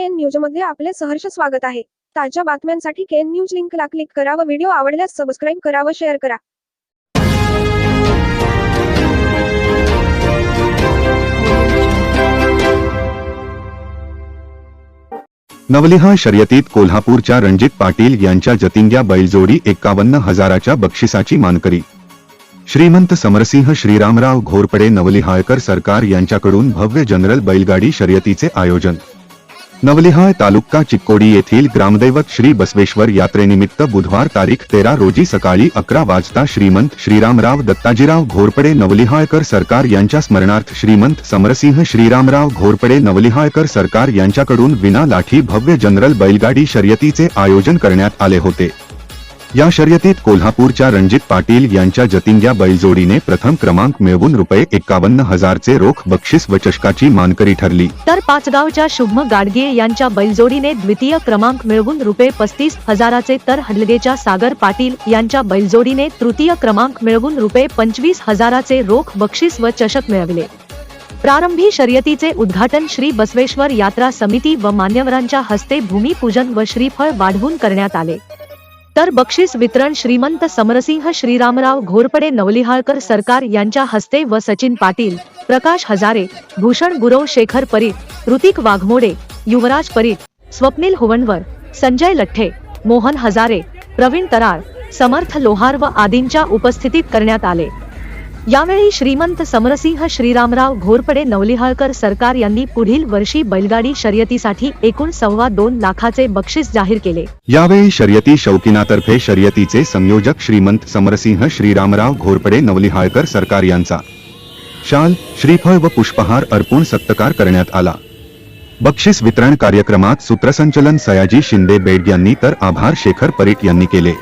N न्यूजमध्ये आपले सहर्ष स्वागत आहे. ताज्या बातम्यांसाठी केन न्यूज लिंकला क्लिक करा व व्हिडिओ आवडल्यास सबस्क्राईब करा व शेअर करा. नवलिहा शर्यतीत कोल्हापूरच्या रणजित पाटील यांच्या जतिंग्या बैलजोडी एकावन्न हजाराच्या बक्षिसाची मानकरी. श्रीमंत समरसिंह श्रीरामराव घोरपडे नवलिहाळकर सरकार यांच्याकडून भव्य जनरल बैलगाडी शर्यतीचे आयोजन. नवलिहाळ तालुका चिक्कोडी येथील ग्रामदैवत श्री बसवेश्वर यात्रेनिमित्त बुधवार तारीख तेरा रोजी सकाळी अकरा वाजता श्रीमंत श्रीरामराव दत्ताजीराव घोरपडे नवलिहाळकर सरकार यांच्या स्मरणार्थ श्रीमंत समरसिंह श्रीरामराव घोरपडे नवलिहाळकर सरकार यांच्याकडून विना लाठी भव्य जनरल बैलगाडी शर्यतीचे आयोजन करण्यात आले होते. या शर्यतीत कोल्हापूरच्या रणजित पाटील यांच्या जतिंग्या बैलजोडीने प्रथम क्रमांक मिळवून रुपये एकावन्न हजारचे रोख बक्षीस व चषकाची मानकरी ठरली. तर पाचगावच्या शुभम गाडगे यांच्या बैलजोडीने द्वितीय क्रमांक मिळवून रुपये पस्तीस हजाराचे तर हडलगेच्या सागर पाटील यांच्या बैलजोडीने तृतीय क्रमांक मिळवून रुपये पंचवीस हजाराचे रोख बक्षीस व चषक मिळवले. प्रारंभी शर्यतीचे उद्घाटन श्री बसवेश्वर यात्रा समिती व मान्यवरांच्या हस्ते भूमिपूजन व श्रीफळ वाढवून करण्यात आले. तर बक्षीस वितरण श्रीमंत समरसिंह श्रीरामराव घोरपडे नवलिहाळकर सरकार यांच्या हस्ते व सचिन पाटील प्रकाश हजारे भूषण गुरव शेखर परीत ऋतिक वाघमोडे युवराज परीत स्वप्नील हुवणवर संजय लठ्ठे मोहन हजारे प्रवीण तराळ समर्थ लोहार व आदींच्या उपस्थितीत करण्यात आले. यावेळी श्रीमंत समरसिंह श्रीरामराव घोरपडे नवलिहाळकर सरकार यांनी पुढील वर्षी बैलगाडी शर्यतीसाठी एकूण सव्वा दोन लाखाचे बक्षीस जाहीर केले. यावेळी शर्यती शौकीनातर्फे शर्यतीचे संयोजक श्रीमंत समरसिंह श्रीरामराव घोरपडे नवलिहाळकर सरकार यांचा. शाल श्रीफळ व पुष्पहार अर्पून सत्कार करण्यात आला. बक्षीस वितरण कार्यक्रमात सूत्रसंचलन सयाजी शिंदे बेड यांनी तर आभार शेखर परीट यांनी केले.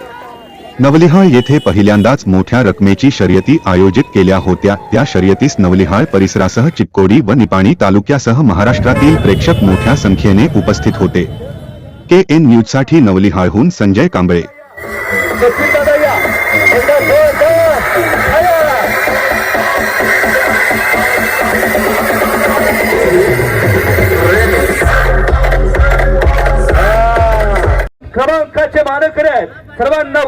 नवलिहाळ येथे पहिल्यांदाच मोठ्या रकमेची शर्यती आयोजित केल्या होत्या त्या शर्यतीस नवलिहाळ परिसरासह चिक्कोडी व निपाणी तालुक्यासह महाराष्ट्रातील प्रेक्षक मोठ्या संख्येने उपस्थित होते के एन न्यूजसाठी नवलिहाळहून संजय कांबळे क्रमांकाचे सर्वांना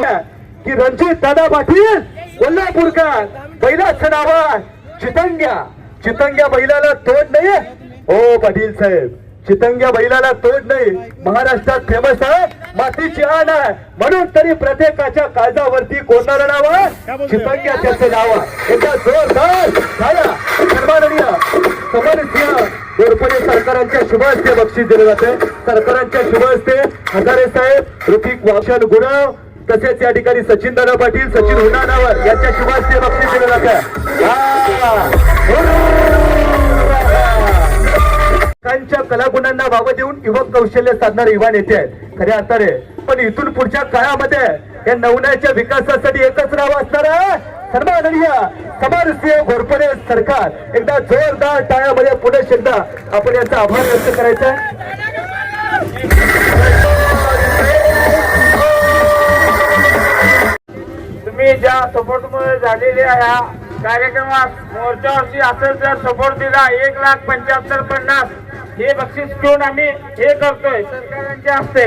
की रणजित दादा पाटील कोल्हापूरकर बैलाचं नाव चितंग्या. चितंग्या बैलाला तोड नाही. हो पाटील साहेब चितंग्या बैलाला तोड नाही. महाराष्ट्रात फेमस आहे मातीची आण आहे. म्हणून तरी प्रत्येकाच्या काळजावरती कोणाला नाव चितंग्या त्याचं नाव एकदा जोरदार झाला. सन्माननीय समरसिंह गोरपणे सरकारांच्या शुभ हस्ते बक्षीस दिले जाते. सरकारांच्या शुभ हस्ते हजारे साहेब ऋतिक वाक्षण गुणव तसेच या ठिकाणी सचिन दादा पाटील सचिन हुंडानावर यांच्या शुभाशय बक्षीस दिलं जातं कलागुणांना वाव देऊन युवक कौशल्य साधणारे युवा नेते आहेत. खऱ्या अर्थाने पण इथून पुढच्या काळामध्ये या नवण्याच्या विकासासाठी एकच नाव असणार आहे. सन्माननीय समरसिंह घोरपडे सरकार. एकदा जोरदार टाळ्यामध्ये पुढे एकदा आपण याचा आभार व्यक्त करायचा या तुम्ही ज्या सपोर्टमुळे झालेल्या या कार्यक्रमात मोर्चावरती असेल जर सपोर्ट दिला. एक लाख पंच्याहत्तर पन्नास. हे बक्षीस घेऊन आम्ही हे करतोय. सरकारांच्या हस्ते.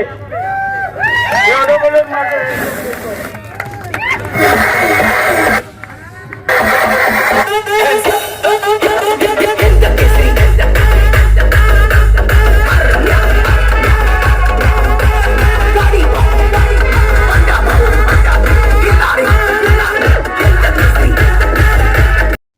एवढं बोलून माझं